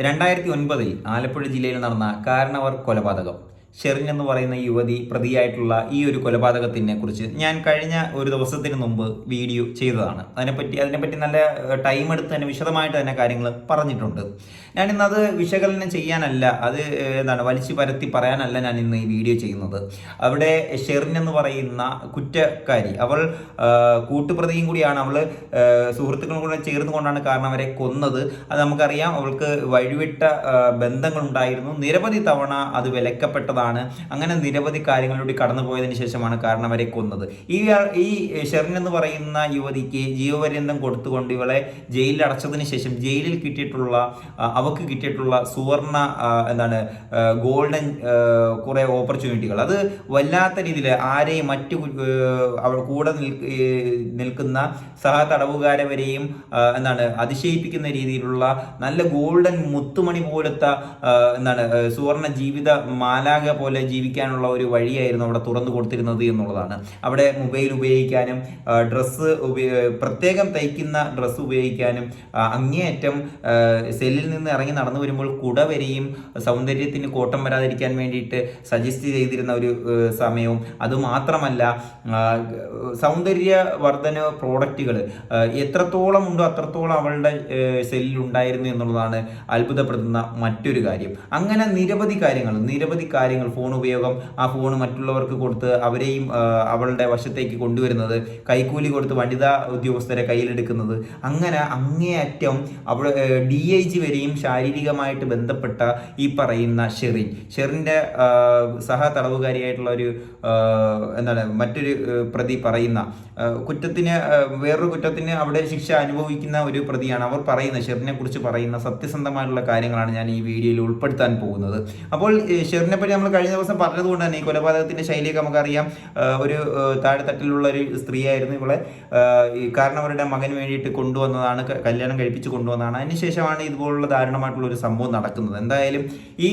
രണ്ടായിരത്തി ഒൻപതിൽ ആലപ്പുഴ ജില്ലയിൽ നടന്ന കാരണവർ കൊലപാതകം. ഷെറിൻ എന്ന് പറയുന്ന യുവതി പ്രതിയായിട്ടുള്ള ഈ ഒരു കൊലപാതകത്തിനെ കുറിച്ച് ഞാൻ കഴിഞ്ഞ ഒരു ദിവസത്തിന് മുമ്പ് വീഡിയോ ചെയ്തതാണ്. അതിനെപ്പറ്റി അതിനെപ്പറ്റി നല്ല ടൈം എടുത്ത് തന്നെ വിശദമായിട്ട് തന്നെ കാര്യങ്ങൾ പറഞ്ഞിട്ടുണ്ട്. ഞാൻ ഇന്ന് അത് വിശകലനം ചെയ്യാനല്ല അത് എന്താണ് വലിച്ചു പരത്തി പറയാനല്ല ഞാൻ ഇന്ന് ഈ വീഡിയോ ചെയ്യുന്നത്. അവിടെ ഷെറിൻ എന്ന് പറയുന്ന കുറ്റക്കാരി അവൾ കൂട്ടുപ്രതിയും കൂടിയാണ്. അവൾ സുഹൃത്തുക്കളും കൂടെ ചേർന്ന് കൊണ്ടാണ് കാരണം അവരെ കൊന്നത്. അത് നമുക്കറിയാം അവൾക്ക് വഴിവിട്ട ബന്ധങ്ങളുണ്ടായിരുന്നു. നിരവധി തവണ അത് വിലക്കപ്പെട്ടതാണ് അങ്ങനെ നിരവധി കാര്യങ്ങളിലൂടെ കടന്നു പോയതിനു ശേഷമാണ് കാരണം അവരെ കൊന്നത്. ഈ ഈ ഷെറിൻ എന്ന് പറയുന്ന യുവതിക്ക് ജീവപര്യന്തം കൊടുത്തുകൊണ്ട് ഇവളെ ജയിലിൽ അടച്ചതിന് ശേഷം ജയിലിൽ കിട്ടിയിട്ടുള്ള അവക്ക് കിട്ടിയിട്ടുള്ള സുവർണ എന്താണ് ഗോൾഡൻ കുറെ ഓപ്പർച്യൂണിറ്റികൾ. അത് വല്ലാത്ത രീതിയിൽ ആരെയും മറ്റു കൂടെ നിൽക്കുന്ന സഹ തടവുകാരെ വരെയും എന്താണ് അതിശയിപ്പിക്കുന്ന രീതിയിലുള്ള നല്ല ഗോൾഡൻ മുത്തുമണി പോലത്തെ എന്താണ് സുവർണ ജീവിത മാലാക പോലെ ജീവിക്കാനുള്ള ഒരു വഴിയായിരുന്നു അവിടെ തുറന്നു കൊടുത്തിരുന്നത് എന്നുള്ളതാണ്. അവിടെ മൊബൈൽ ഉപയോഗിക്കാനും ഡ്രസ്സ് പ്രത്യേകം തയ്ക്കുന്ന ഡ്രസ്സ് ഉപയോഗിക്കാനും അങ്ങേയറ്റം സെല്ലിൽ നിന്ന് ഇറങ്ങി നടന്നു വരുമ്പോൾ കുട വരെയും സൗന്ദര്യത്തിന് കോട്ടം വരാതിരിക്കാൻ വേണ്ടിയിട്ട് സജസ്റ്റ് ചെയ്തിരുന്ന ഒരു സമയവും. അതുമാത്രമല്ല ആ, സൗന്ദര്യ വർധന പ്രോഡക്റ്റുകൾ എത്രത്തോളം ഉണ്ടോ അത്രത്തോളം അവളുടെ സെല്ലിൽ ഉണ്ടായിരുന്നു എന്നുള്ളതാണ് അത്ഭുതപ്പെടുത്തുന്ന മറ്റൊരു കാര്യം. അങ്ങനെ നിരവധി കാര്യങ്ങൾ നിരവധി കാര്യങ്ങൾ ഫോൺ ഉപയോഗം ആ ഫോൺ മറ്റുള്ളവർക്ക് കൊടുത്ത് അവരെയും അവളുടെ വശത്തേക്ക് കൊണ്ടുവരുന്നത് കൈക്കൂലി കൊടുത്ത് വനിതാ ഉദ്യോഗസ്ഥരെ കയ്യിലെടുക്കുന്നത്. അങ്ങനെ അങ്ങേയറ്റം അവൾ ഡി ഐ ജി വരെയും ശാരീരികമായിട്ട് ബന്ധപ്പെട്ട ഈ പറയുന്ന ഷെറിൻ. ഷെറിന്റെ സഹ തടവുകാരിയായിട്ടുള്ള ഒരു എന്താണ് മറ്റൊരു പ്രതി പറയുന്ന കുറ്റത്തിന് വേറൊരു കുറ്റത്തിന് അവിടെ ശിക്ഷ അനുഭവിക്കുന്ന ഒരു പ്രതിയാണ് അവർ പറയുന്നത്. ഷെറിനെ കുറിച്ച് പറയുന്ന സത്യസന്ധമായിട്ടുള്ള കാര്യങ്ങളാണ് ഞാൻ ഈ വീഡിയോയിൽ ഉൾപ്പെടുത്താൻ പോകുന്നത്. അപ്പോൾ ഷെറിനെ പറ്റി നമ്മൾ കഴിഞ്ഞ ദിവസം പറഞ്ഞതുകൊണ്ട് തന്നെ ഈ കൊലപാതകത്തിന്റെ ശൈലിയൊക്കെ നമുക്കറിയാം. ഒരു താഴെത്തട്ടിലുള്ള ഒരു സ്ത്രീയായിരുന്നു ഇവളെ. കാരണം അവരുടെ മകന് വേണ്ടിയിട്ട് കൊണ്ടുവന്നതാണ് കല്യാണം കഴിപ്പിച്ച് കൊണ്ടുവന്നതാണ്. അതിനുശേഷമാണ് ഇതുപോലുള്ള ദാരുണമായിട്ടുള്ള ഒരു സംഭവം നടക്കുന്നത്. എന്തായാലും ഈ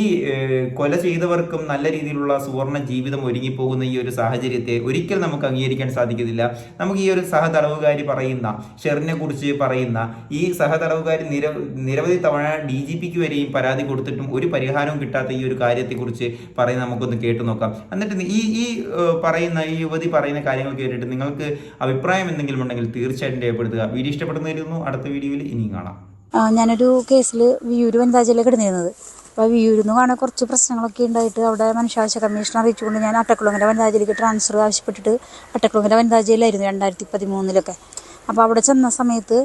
കൊല ചെയ്തവർക്കും നല്ല രീതിയിലുള്ള സുവർണ ജീവിതം ഒരുങ്ങിപ്പോകുന്ന ഈ ഒരു സാഹചര്യത്തെ ഒരിക്കൽ നമുക്ക് അംഗീകരിക്കാൻ സാധിക്കുന്നില്ല നമുക്ക് ഈ ഒരു സഹതടവുകാരി പറയുന്ന ഷെറിനെ കുറിച്ച് പറയുന്ന ഈ സഹതടവുകാരി നിര നിരവധി തവണ ഡി ജി പിക്ക് വരെയും പരാതി കൊടുത്തിട്ടും ഒരു പരിഹാരവും കിട്ടാത്ത ഈ ഒരു കാര്യത്തെക്കുറിച്ച് പറയുന്ന നമുക്കൊന്ന് കേട്ടു നോക്കാം. എന്നിട്ട് ഈ ഈ പറയുന്ന ഈ യുവതി പറയുന്ന കാര്യങ്ങൾ കേട്ടിട്ട് നിങ്ങൾക്ക് അഭിപ്രായം എന്തെങ്കിലും ഉണ്ടെങ്കിൽ തീർച്ചയായിട്ടും രേഖപ്പെടുത്തുക. വീഡിയോ ഇഷ്ടപ്പെടുന്നതായിരുന്നു അടുത്ത വീഡിയോയിൽ ഇനിയും കാണാം. ഞാനൊരു കേസിൽ വിയൂര് വനിതാ ജയിലിൽ കിടന്നിരുന്നത്. അപ്പോൾ വിയൂരിൽ നിന്ന് കാണാൻ കുറച്ച് പ്രശ്നങ്ങളൊക്കെ ഉണ്ടായിട്ട് അവിടെ മനുഷ്യാവകാശ കമ്മീഷൻ അറിയിച്ചുകൊണ്ട് ഞാൻ അട്ടക്കുളങ്ങര വനിതാ ജില്ലയ്ക്ക് ട്രാൻസ്ഫർ ആവശ്യപ്പെട്ടിട്ട് അട്ടക്കുളങ്ങര വനിതാ ജയിലായിരുന്നു രണ്ടായിരത്തി പതിമൂന്നിലൊക്കെ അപ്പോൾ അവിടെ ചെന്ന സമയത്ത്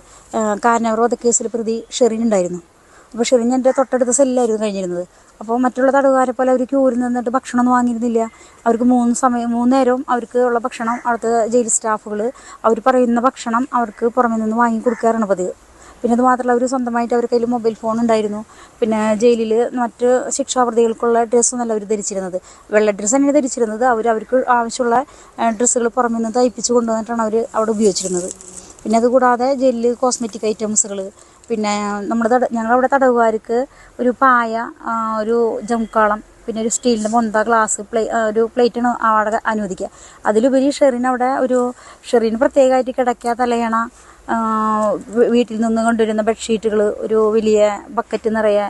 കാരണവർ വധക്കേസിൽ പ്രതി ഷെറിൻ ഉണ്ടായിരുന്നു. അപ്പോൾ ഷെറിൻ എന്റെ തൊട്ടടുത്ത സെല്ലായിരുന്നു കഴിഞ്ഞിരുന്നത്. അപ്പോൾ മറ്റുള്ള തടവുകാരെ പോലെ അവർ ക്യൂരിൽ നിന്നിട്ട് ഭക്ഷണമൊന്നും വാങ്ങിയിരുന്നില്ല. അവർക്ക് മൂന്ന് സമയം മൂന്ന് നേരവും അവർക്ക് ഉള്ള ഭക്ഷണം അവിടുത്തെ ജയിൽ സ്റ്റാഫുകൾ അവർ പറയുന്ന ഭക്ഷണം അവർക്ക് പുറമെ നിന്ന് വാങ്ങി കൊടുക്കാറാണ് പതിവ്. പിന്നെ അത് മാത്രമല്ല അവർ സ്വന്തമായിട്ട് അവരുടെ കയ്യിൽ മൊബൈൽ ഫോൺ ഉണ്ടായിരുന്നു. പിന്നെ ജയിലിൽ മറ്റ് ശിക്ഷാപ്രതികൾക്കുള്ള ഡ്രസ്സൊന്നല്ല അവർ ധരിച്ചിരുന്നത്. വെള്ള ഡ്രസ്സ് തന്നെയാണ് ധരിച്ചിരുന്നത്. അവർ അവർക്ക് ആവശ്യമുള്ള ഡ്രസ്സുകൾ പുറമെ നിന്ന് തയ്പ്പിച്ച് കൊണ്ടുവന്നിട്ടാണ് അവർ അവിടെ ഉപയോഗിച്ചിരുന്നത്. പിന്നെ അതുകൂടാതെ ജയിലിൽ കോസ്മെറ്റിക് ഐറ്റംസുകൾ പിന്നെ നമ്മുടെ തട ഞങ്ങളവിടെ തടവുകാർക്ക് ഒരു പായ ഒരു ജംകാളം പിന്നെ ഒരു സ്റ്റീലിന്റെ മൊന്ത ഗ്ലാസ് പ്ലേ ഒരു പ്ലേറ്റാണ് അവിടെ അനുവദിക്കുക. അതിലുപരി ഷെറിന് അവിടെ ഒരു ഷെറിന് പ്രത്യേകമായിട്ട് കിടക്കുക തലയണ വീട്ടിൽ നിന്ന് കൊണ്ടുവരുന്ന ബെഡ്ഷീറ്റുകൾ ഒരു വലിയ ബക്കറ്റ് നിറയെ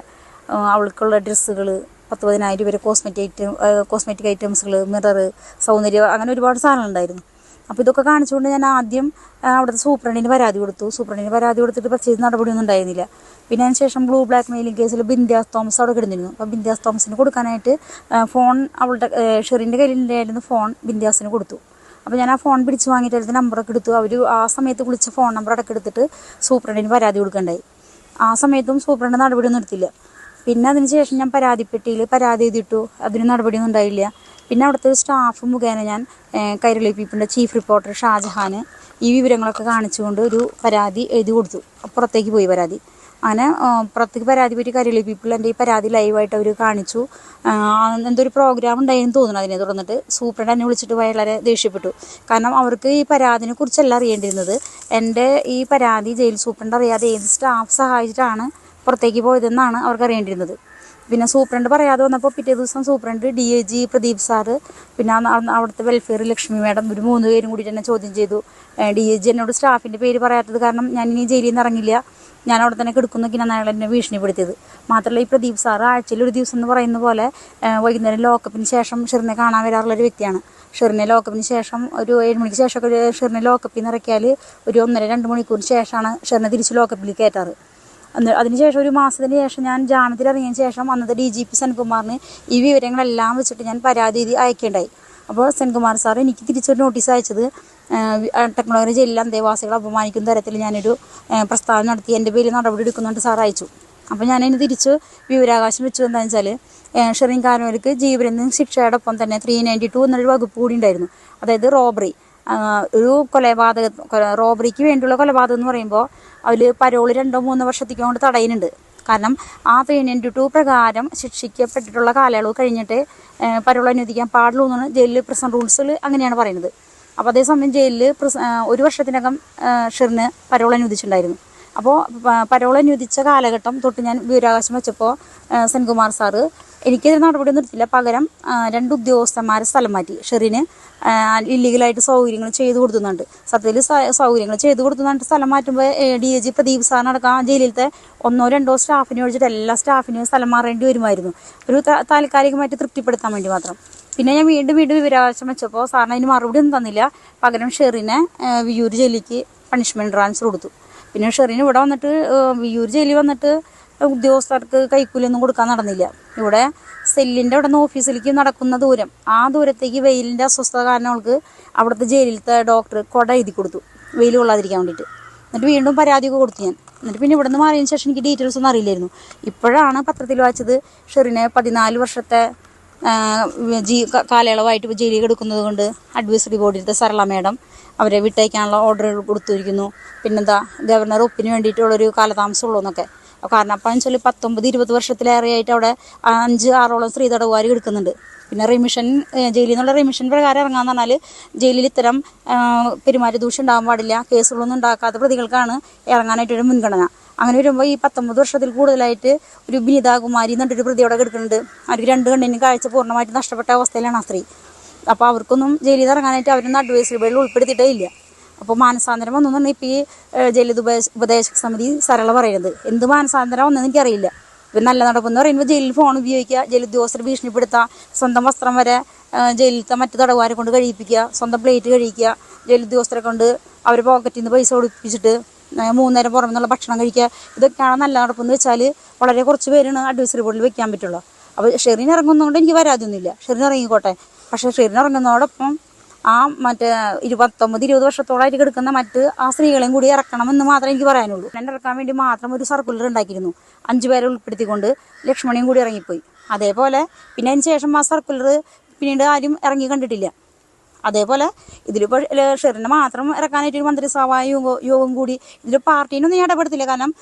അവൾക്കുള്ള ഡ്രസ്സുകൾ പത്ത് പതിനായിരം വരെ കോസ്മെറ്റിക് ഐറ്റം കോസ്മെറ്റിക് ഐറ്റംസുകൾ മിറർ സൗന്ദര്യം അങ്ങനെ ഒരുപാട് സാധനങ്ങളുണ്ടായിരുന്നു. അപ്പോൾ ഇതൊക്കെ കാണിച്ചുകൊണ്ട് ഞാൻ ആദ്യം അവിടുത്തെ സൂപ്രണ്ടിന് പരാതി കൊടുത്തു. സൂപ്രണ്ടിന് പരാതി കൊടുത്തിട്ട് പ്രത്യേകിച്ച് നടപടിയൊന്നും ഉണ്ടായിരുന്നില്ല. പിന്നെ അതിന് ശേഷം ബ്ലൂ ബ്ലാക്ക് മെയിലിംഗ് കേസിൽ ബിന്ദാസ് തോമസ് അവിടെ കിടന്നിരുന്നു. അപ്പോൾ ബിന്ദാസ് തോമസിന് കൊടുക്കാനായിട്ട് ഫോൺ അവളുടെ ഷെറിന്റെ കയ്യിലുണ്ടായിരുന്ന ഫോൺ ബിന്ദാസിന് കൊടുത്തു. അപ്പോൾ ഞാൻ ആ ഫോൺ പിടിച്ച് വാങ്ങിയിട്ട് അതിന്റെ നമ്പറൊക്കെ എടുത്തു. അവർ ആ സമയത്ത് വിളിച്ച ഫോൺ നമ്പർ അടക്കം എടുത്തിട്ട് സൂപ്രണ്ടിന് പരാതി കൊടുക്കണ്ടായി. ആ സമയത്തും സൂപ്രണ്ട് നടപടിയൊന്നും എടുത്തില്ല. പിന്നെ അതിന് ശേഷം ഞാൻ പരാതിപ്പെട്ടിയിൽ പരാതി എഴുതിയിട്ടു. അതിന് നടപടിയൊന്നും ഉണ്ടായില്ല. പിന്നെ അവിടുത്തെ ഒരു സ്റ്റാഫ് മുഖേന ഞാൻ കൈരളി പീപ്പിളിന്റെ ചീഫ് റിപ്പോർട്ടർ ഷാജഹാന് ഈ വിവരങ്ങളൊക്കെ കാണിച്ചുകൊണ്ട് ഒരു പരാതി എഴുതി കൊടുത്തു. പുറത്തേക്ക് പോയി പരാതി. അങ്ങനെ പുറത്തേക്ക് പരാതി പറ്റി കരളി പീപ്പിൾ എന്റെ ഈ പരാതി ലൈവായിട്ട് അവർ കാണിച്ചു. എന്തൊരു പ്രോഗ്രാം ഉണ്ടായെന്ന് തോന്നുന്നു അതിനെ തുടർന്നിട്ട്. സൂപ്രണ്ട് എന്നെ വിളിച്ചിട്ട് വളരെ ദേഷ്യപ്പെട്ടു. കാരണം അവർക്ക് ഈ പരാതിനെ കുറിച്ചല്ല അറിയേണ്ടിരുന്നത് എന്റെ ഈ പരാതി ജയിൽ സൂപ്രണ്ട് അറിയാതെ ഏത് സ്റ്റാഫ് സഹായിച്ചിട്ടാണ് പുറത്തേക്ക് പോയതെന്നാണ് അവർക്ക് അറിയേണ്ടിയിരുന്നത്. പിന്നെ സൂപ്രണ്ട് പറയാതെ വന്നപ്പോൾ പിറ്റേ ദിവസം superintendent D A G Pradeep sir പിന്നെ അവിടുത്തെ വെൽഫെയർ ലക്ഷ്മി മാഡം ഒരു മൂന്ന് പേരും കൂടി തന്നെ ചോദ്യം ചെയ്തു. ഡി എ ജി എന്നോട് സ്റ്റാഫിന്റെ പേര് പറയാത്തത് കാരണം ഞാൻ ഇനി ജയിലിൽ നിന്ന് ഇറങ്ങില്ല. ഞാൻ അവിടെ തന്നെ കിടക്കുന്നൊക്കെയാണ് അയാൾ എന്നെ ഭീഷണിപ്പെടുത്തിയത്. മാത്രമല്ല ഈ പ്രദീപ് സാറ് ആഴ്ചയിൽ ഒരു ദിവസം എന്ന് പറയുന്ന പോലെ വൈകുന്നേരം ലോക്കപ്പിന് ശേഷം ഷെറിനെ കാണാൻ വരാറുള്ള ഒരു വ്യക്തിയാണ്. ഷെറിനെ ലോക്കപ്പിന് ശേഷം ഒരു ഏഴ് മണിക്ക് ശേഷം ഷിറിനെ ലോക്കപ്പിൽ നിന്ന് ഇറക്കിയാൽ ഒരു ഒന്നര രണ്ട് മണിക്കൂറിന് ശേഷമാണ് ഷെറിനെ തിരിച്ച് ലോക്കപ്പിൽ കയറ്റാറ്. അതിനുശേഷം ഒരു മാസത്തിന് ശേഷം ഞാൻ ജാമ്യത്തിൽ ഇറങ്ങിയതിന് ശേഷം അന്നത്തെ ഡി ജി പി സെൻകുമാറിന് ഈ വിവരങ്ങളെല്ലാം വെച്ചിട്ട് ഞാൻ പരാതി എഴുതി അയക്കേണ്ടായി. അപ്പോൾ സെൻകുമാർ സാർ എനിക്ക് തിരിച്ചൊരു നോട്ടീസ് അയച്ചത് ടെക്നോളജി ജയിലിൽ അന്തേവാസികളെ അപമാനിക്കുന്ന തരത്തിൽ ഞാനൊരു പ്രസ്താവന നടത്തി എന്റെ പേരിൽ നടപടി എടുക്കുന്നുണ്ട് സാർ അയച്ചു. അപ്പോൾ ഞാൻ തിരിച്ച് വിവരാകാശം വെച്ചു എന്താണെന്ന് വെച്ചാൽ ഷെറിൻ കാനോലിക്ക് ജീവപര്യന്തം ശിക്ഷയോടൊപ്പം തന്നെ ത്രീ നയന്റി ടു എന്നൊരു വകുപ്പ് കൂടി ഉണ്ടായിരുന്നു. അതായത് റോബറി. ഒരു കൊലപാതക റോബറിക്ക് വേണ്ടിയുള്ള കൊലപാതകം എന്ന് പറയുമ്പോൾ അതിൽ പരോൾ രണ്ടോ മൂന്നോ വർഷത്തേക്ക് കൊണ്ട് തടയുന്നുണ്ട്. കാരണം ആ ത്രീ നയന്റി ടു പ്രകാരം ശിക്ഷിക്കപ്പെട്ടിട്ടുള്ള കാലയളവ് കഴിഞ്ഞിട്ട് പരോൾ അനുവദിക്കാൻ പാടുള്ളൂ എന്നാണ് ജയിലിൽ പ്രസന്റ് റൂൾസിൽ അങ്ങനെയാണ് പറയുന്നത്. അപ്പോൾ അതേസമയം ജയിലിൽ ഒരു വർഷത്തിനകം ഷെറിന് പരോൾ അനുവദിച്ചിട്ടുണ്ടായിരുന്നു. അപ്പോൾ പരോൾ അനുവദിച്ച കാലഘട്ടം തൊട്ട് ഞാൻ വിവരാവകാശം വെച്ചപ്പോൾ സെൻകുമാർ സാറ് എനിക്കെതിരെ നടപടിയൊന്നും എടുത്തില്ല. പകരം രണ്ട് ഉദ്യോഗസ്ഥന്മാരെ സ്ഥലം മാറ്റി. ഷെറിന് ഇല്ലീഗലായിട്ട് സൗകര്യങ്ങൾ ചെയ്തു കൊടുക്കുന്നുണ്ട് സത്യത്തിൽ സൗകര്യങ്ങൾ ചെയ്തു കൊടുക്കുന്നുണ്ട് സ്ഥലം മാറ്റുമ്പോൾ ഡി എ ജി പ്രദീപ് സാറിനടക്കം ജയിലിലത്തെ ഒന്നോ രണ്ടോ സ്റ്റാഫിനെ ഒഴിച്ചിട്ട് എല്ലാ സ്റ്റാഫിനെയും സ്ഥലം മാറേണ്ടി വരുമായിരുന്നു. ഒരു താൽക്കാലികമായിട്ട് തൃപ്തിപ്പെടുത്താൻ വേണ്ടി മാത്രം. പിന്നെ ഞാൻ വീണ്ടും വീണ്ടും വിവരാവകാശം വെച്ചപ്പോൾ സാറിന് അതിന് മറുപടി ഒന്നും തന്നില്ല. പകരം ഷെറിനെ വിയൂർ ജയിലിലേക്ക് പണിഷ്മെന്റ് ട്രാൻസ്ഫർ കൊടുത്തു. പിന്നെ ഷെറിന് ഇവിടെ വന്നിട്ട് വിയൂർ ജയിലിൽ വന്നിട്ട് ഉദ്യോഗസ്ഥർക്ക് കൈക്കൂലിയൊന്നും കൊടുക്കാൻ നടന്നില്ല. ഇവിടെ സെല്ലിന്റെ അവിടെ നിന്ന് ഓഫീസിലേക്ക് നടക്കുന്ന ദൂരം ആ ദൂരത്തേക്ക് വെയിലിന്റെ അസ്വസ്ഥത കാരണം അവൾക്ക് അവിടുത്തെ ജയിലിലത്തെ ഡോക്ടർ കൊട എഴുതി കൊടുത്തു. വെയിൽ കൊള്ളാതിരിക്കാൻ വേണ്ടിയിട്ട്. എന്നിട്ട് വീണ്ടും പരാതിയൊക്കെ കൊടുത്തു ഞാൻ. എന്നിട്ട് പിന്നെ ഇവിടുന്ന് മാറിയതിന് ശേഷം എനിക്ക് ഡീറ്റെയിൽസ് ഒന്നും അറിയില്ലായിരുന്നു. ഇപ്പോഴാണ് പത്രത്തിൽ വായിച്ചത് ഷെറിനെ പതിനാല് വർഷത്തെ ജീ കാലയളവായിട്ട് ജയിലിൽ കിടക്കുന്നത് കൊണ്ട് അഡ്വൈസറി ബോർഡിലത്തെ സരള മേഡം അവരെ വിട്ടയക്കാനുള്ള ഓർഡറുകൾ കൊടുത്തിരിക്കുന്നു. പിന്നെന്താ ഗവർണർ ഒപ്പിന് വേണ്ടിയിട്ടുള്ളൊരു കാലതാമസമുള്ളൂ എന്നൊക്കെ. കാരണം അപ്പം വെച്ചാൽ പത്തൊമ്പത് ഇരുപത് വർഷത്തിലേറെയായിട്ട് അവിടെ അഞ്ച് ആറോളം സ്ത്രീ തടവുകാർ കിടക്കുന്നുണ്ട്. പിന്നെ റിമിഷൻ ജയിലിൽ നിന്നുള്ള റിമിഷൻ പ്രകാരം ഇറങ്ങാന്ന് പറഞ്ഞാൽ ജയിലിൽ ഇത്തരം പെരുമാറ്റദൂഷ്യം പെരുമാറ്റ ദൂഷ്യം ഉണ്ടാകാൻ പാടില്ല കേസുകളൊന്നും ഉണ്ടാക്കാത്ത പ്രതികൾക്കാണ് ഇറങ്ങാനായിട്ടൊരു മുൻഗണന. അങ്ങനെ വരുമ്പോൾ ഈ പത്തൊമ്പത് വർഷത്തിൽ കൂടുതലായിട്ട് ഒരു ബിനിതാകുമാരി എന്നിട്ടൊരു പ്രതി അവിടെ കിടക്കുന്നുണ്ട്. അവർക്ക് രണ്ട് കണ്ണിനും കാഴ്ച പൂർണമായിട്ട് നഷ്ടപ്പെട്ട അവസ്ഥയിലാണ് ആ സ്ത്രീ. അപ്പോൾ അവർക്കൊന്നും ജയിലിൽ നിന്ന് ഇറങ്ങാനായിട്ട് അവരൊന്നും അഡ്വൈസറി ബോർഡിൽ ഉൾപ്പെടുത്തിയിട്ടേ ഇല്ല. അപ്പോൾ മാനസാന്തരം വന്നു ഇപ്പോൾ ഈ ജയിലിത് ഉപദേശ ഉപദേശക സമിതി സരള പറയുന്നത്. എന്ത് മാനസാന്തരം വന്നെന്ന് എനിക്കറിയില്ല. ഇപ്പം നല്ല നടപ്പെന്ന് പറയുമ്പോൾ ജയിലിൽ ഫോൺ ഉപയോഗിക്കുക ജയിൽ ഉദ്യോഗസ്ഥരെ ഭീഷണിപ്പെടുത്തുക സ്വന്തം വസ്ത്രം വരെ ജയിലിലത്തെ മറ്റു തടവുകാരെ കൊണ്ട് കഴിയിപ്പിക്കുക സ്വന്തം പ്ലേറ്റ് കഴിക്കുക ജയിൽ ഉദ്യോഗസ്ഥരെ കൊണ്ട് അവർ പോക്കറ്റിൽ നിന്ന് പൈസ കൊടുപ്പിച്ചിട്ട് ഏഹ് മൂന്നേരം പുറമെ നിന്നുള്ള ഭക്ഷണം കഴിക്കുക. ഇതൊക്കെയാണ് നല്ല നടപ്പെന്ന് വെച്ചാൽ വളരെ കുറച്ച് പേരാണ് അഡ്വൈസറി ബോർഡിൽ വെക്കാൻ പറ്റുള്ളൂ. അപ്പോൾ ഷെറിൻ ഇറങ്ങുന്നതുകൊണ്ട് എനിക്ക് വരാതൊന്നുമില്ല ഷെറിൻ ഇറങ്ങിക്കോട്ടെ. പക്ഷേ ഷീറിനിറങ്ങുന്നതോടൊപ്പം ആ മറ്റേ ഇരുപത്തൊമ്പത് ഇരുപത് വർഷത്തോളമായിട്ട് കിടക്കുന്ന മറ്റ് ആ സ്ത്രീകളെയും കൂടി ഇറക്കണമെന്ന് മാത്രമേ എനിക്ക് പറയാനുള്ളൂ. എന്നെ ഇറക്കാൻ വേണ്ടി മാത്രം ഒരു സർക്കുലർ ഉണ്ടാക്കിയിരുന്നു. അഞ്ചു പേരെ ഉൾപ്പെടുത്തിക്കൊണ്ട് ലക്ഷ്മണിയും കൂടി ഇറങ്ങിപ്പോയി. അതേപോലെ പിന്നെ അതിന് ശേഷം ആ സർക്കുലർ പിന്നീട് ആരും ഇറങ്ങി കണ്ടിട്ടില്ല. അതേപോലെ ഇതിലിപ്പോൾ ഷെറിനെ മാത്രം ഇറക്കാനായിട്ട് ഒരു മന്ത്രിസഭാ യോഗ കൂടി ഇതിൽ പാർട്ടീനൊന്നും ഞാൻ ഇടപെടുത്തില്ല. കാരണം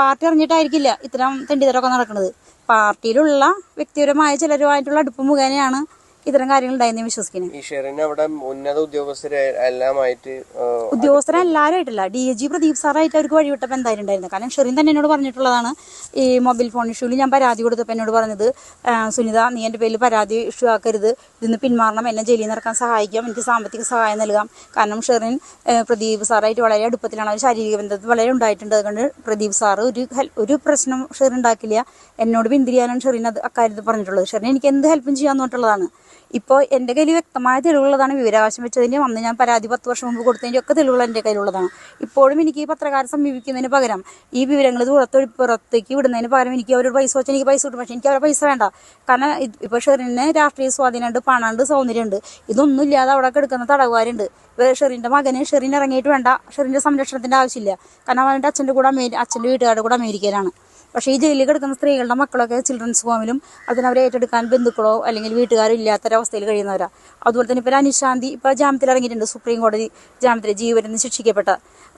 പാർട്ടി അറിഞ്ഞിട്ടായിരിക്കില്ല ഇത്തരം തെണ്ടിതരമൊക്കെ നടക്കുന്നത്. പാർട്ടിയിലുള്ള വ്യക്തിപരമായ ചിലരുമായിട്ടുള്ള അടുപ്പ് മുഖേനയാണ് ഇത്തരം കാര്യങ്ങൾ ഉണ്ടായെന്ന് വിശ്വസിക്കുന്നത് ഈ ഷെറിന് അവിടെ ഉന്നത ഉദ്യോഗസ്ഥരെ എല്ലാമായിട്ട് ഡി എ ജി പ്രദീപ് സാറായിട്ട് അവർക്ക് വഴിവിട്ടപ്പോൾ എന്തായാലും ഉണ്ടായിരുന്നു കാരണം ഷെറിൻ തന്നെ എന്നോട് പറഞ്ഞിട്ടുള്ളതാണ് ഈ മൊബൈൽ ഫോൺ ഇഷ്യൂവിൽ ഞാൻ പരാതി കൊടുത്തപ്പോൾ എന്നോട് പറഞ്ഞത് സുനിത നീ എന്റെ പേരിൽ പരാതി ഇഷ്യൂ ആക്കരുത്. ഇതിന്ന് പിന്മാറണം. എന്നെ ജയിലിൽ നിന്ന് ഇറക്കാൻ സഹായിക്കാം. എനിക്ക് സാമ്പത്തിക സഹായം നൽകാം. കാരണം ഷെറിൻ പ്രദീപ് സാറായിട്ട് വളരെ അടുപ്പത്തിലാണ് അവർ ശാരീരിക ബന്ധത്തിൽ വളരെ ഉണ്ടായിട്ടുണ്ട്. അതുകൊണ്ട് പ്രദീപ് സാറ് ഒരു ഒരു പ്രശ്നം ഷെറിൻ ഉണ്ടാക്കില്ല. എന്നോട് പിന്തിരിയാനാണ് ഷെറിൻ അത് അക്കാര്യത്തിൽ പറഞ്ഞിട്ടുള്ളത്. ഷെറിൻ എനിക്ക് എന്ത് ഹെൽപ്പും ചെയ്യാൻ പറഞ്ഞിട്ടുള്ളതാണ് ഇപ്പോൾ എന്റെ കയ്യിൽ വ്യക്തമായ തെളിവുള്ളതാണ് വിവരാവകാശം വെച്ചതിന്റെയും അന്ന് ഞാൻ പരാതി പത്ത് വർഷം മുമ്പ് കൊടുത്തതിന്റെ ഒക്കെ തെളിവുകൾ എന്റെ കയ്യിലുള്ളതാണ്. ഇപ്പോഴും എനിക്ക് ഈ പത്രക്കാരെ സമീപിക്കുന്നതിന് പകരം ഈ വിവരങ്ങൾ പുറത്ത് പുറത്തേക്ക് വിടുന്നതിന് പകരം എനിക്ക് അവരോട് പൈസ വെച്ചാൽ എനിക്ക് പൈസ കിട്ടും. പക്ഷേ എനിക്ക് അവരുടെ പൈസ വേണ്ട. കാരണം ഇത് ഇപ്പോൾ ഷെറിന് രാഷ്ട്രീയ സ്വാധീനമുണ്ട് പണമുണ്ട് സൗന്ദര്യമുണ്ട്. ഇതൊന്നും ഇല്ലാതെ അവിടെ കിടക്കുന്ന തടവുകാരുണ്ട്. ഷെറിന്റെ മകന് ഷെറിൻ ഇറങ്ങിയിട്ട് വേണ്ട. ഷെറിന്റെ സംരക്ഷണത്തിന്റെ ആവശ്യമില്ല. കാരണം അവന്റെ അച്ഛന്റെ കൂടെ അമേരി അച്ഛന്റെ വീട്ടുകാരുടെ കൂടെ അമേരിക്കയിലാണ്. പക്ഷേ ഈ ജയിലിൽ കിടക്കുന്ന സ്ത്രീകളുടെ മക്കളൊക്കെ ചിൽഡ്രൻസ് ഹോമിലും അതിന് അവരെ ഏറ്റെടുക്കാൻ ബന്ധുക്കളോ അല്ലെങ്കിൽ വീട്ടുകാരോ ഇല്ലാത്തൊരവസ്ഥയിൽ കഴിയുന്നവരാ. അതുപോലെ തന്നെ ഇപ്പോൾ അനുശാന്തി ഇപ്പോൾ ജാമ്യത്തിൽ ഇറങ്ങിയിട്ടുണ്ട് സുപ്രീം കോടതി ജാമ്യത്തിൽ ജീവനെന്ന് ശിക്ഷിക്കപ്പെട്ട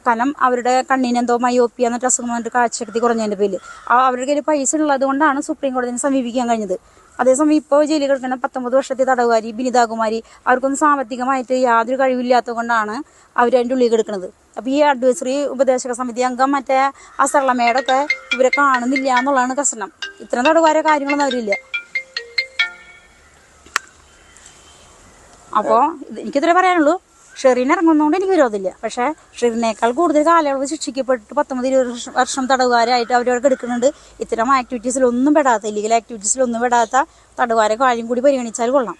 കാരണം അവരുടെ കണ്ണിന് എന്തോ മയോപ്പിയ എന്നിട്ട് അസുഖം വന്നിട്ട് കാഴ്ചശക്തി കുറഞ്ഞതിന്റെ പേരിൽ അവരുടെ കയ്യിൽ പൈസ ഉള്ളത് കൊണ്ടാണ് സുപ്രീം കോടതിനെ സമീപിക്കാൻ കഴിഞ്ഞത്. അതേസമയം ഇപ്പോൾ ജയിലിൽ കിടക്കുന്ന പത്തൊമ്പത് വർഷത്തെ തടവുകാരി ബിനിതാകുമാരി അവർക്കൊന്നും സാമ്പത്തികമായിട്ട് യാതൊരു കഴിവില്ലാത്തത് കൊണ്ടാണ് അതിന്റെ ഉള്ളിൽ കിടക്കുന്നത്. അപ്പോൾ ഈ അഡ്വൈസറി ഉപദേശക സമിതി അംഗം മറ്റേ സരളമേടൊക്കെ ഇവരെ കാണുന്നില്ല എന്നുള്ളതാണ് കഷ്ടം ഇത്തരം തടവുകാരെ കാര്യങ്ങളൊന്നും അവരില്ല. അപ്പോൾ എനിക്കിത്രേ പറയാനുള്ളൂ. ഷെറിൻ ഇറങ്ങുന്നതുകൊണ്ട് എനിക്ക് വിരോധമില്ല. പക്ഷേ ഷെറിനേക്കാൾ കൂടുതൽ കാലയളവ് ശിക്ഷിക്കപ്പെട്ട് പത്തൊമ്പത് ഇരുപത് വർഷം- തടവുകാരായിട്ട് അവരവിടെ എടുക്കുന്നുണ്ട് ഇത്തരം ആക്ടിവിറ്റീസിലൊന്നും പെടാത്ത ഇല്ലീഗൽ ആക്ടിവിറ്റീസിലൊന്നും പെടാത്ത തടവുകാരെ കാര്യം കൂടി പരിഗണിച്ചാൽ കൊള്ളാം.